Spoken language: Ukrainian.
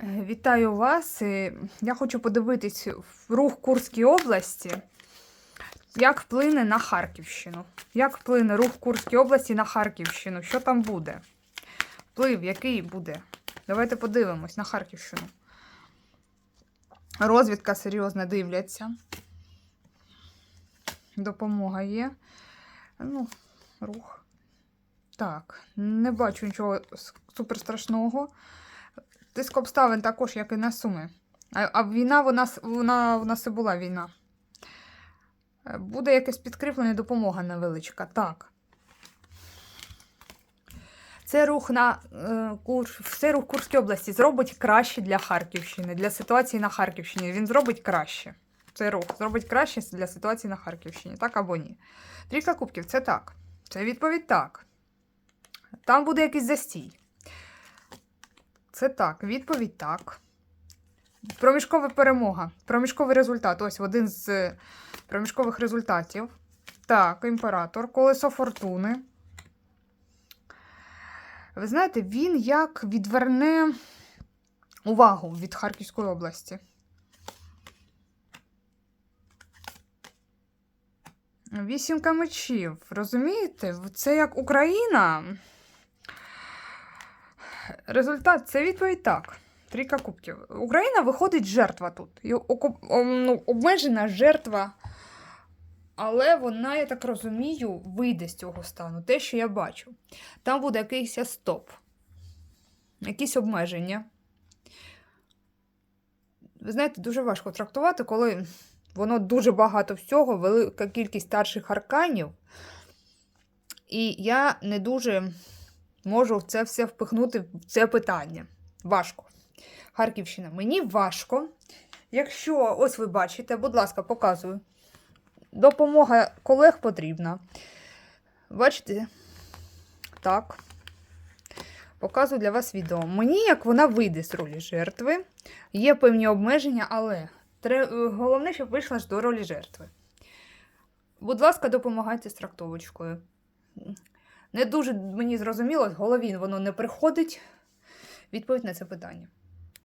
Е, Вітаю вас. Е, Я хочу подивитись рух Курській області, як вплине на Харківщину. Як вплине рух Курській області на Харківщину? Що там буде? Вплив, який буде? Давайте подивимось на Харківщину. Розвідка серйозно дивляться. Допомога є. Ну, рух. Так, не бачу нічого суперстрашного. Тиск обставин також, як і на суми. А, а війна, вона, вона, у нас і була війна. Е, Буде якесь підкріплення, допомога невеличка. Так. Це рух на е, Кур... це рух Курській області зробить краще для Харківщини, для ситуації на Харківщині. Він зробить краще. Цей рух зробить краще для ситуації на Харківщині, так або ні. Трійка кубків це так. Це відповідь так. Там буде якийсь застій. Це так, відповідь так. Проміжкова перемога. Проміжковий результат. Ось один з е, проміжкових результатів. Так, імператор, колесо фортуни. Ви знаєте, він як відверне увагу від Харківської області. Вісімка мечів. Розумієте? Це як Україна. Результат це відповідь так. Трійка кубків. Україна виходить жертва тут. І оку- о, ну, обмежена жертва. Але вона, я так розумію, вийде з цього стану. Те, що я бачу. Там буде якийсь стоп, якісь обмеження. Ви знаєте, дуже важко трактувати, коли воно дуже багато всього, велика кількість старших арканів. І я не дуже можу в це все впихнути в це питання. Важко. Харківщина, мені важко. Якщо, ось ви бачите, будь ласка, показую. Допомога колег потрібна. Бачите? Так. Показую для вас відео. Мені, як вона вийде з ролі жертви, є певні обмеження, але головне, щоб вийшла ж до ролі жертви. Будь ласка, допомагайте з трактовочкою. Не дуже мені зрозуміло, в голові воно не приходить. Відповідь на це питання.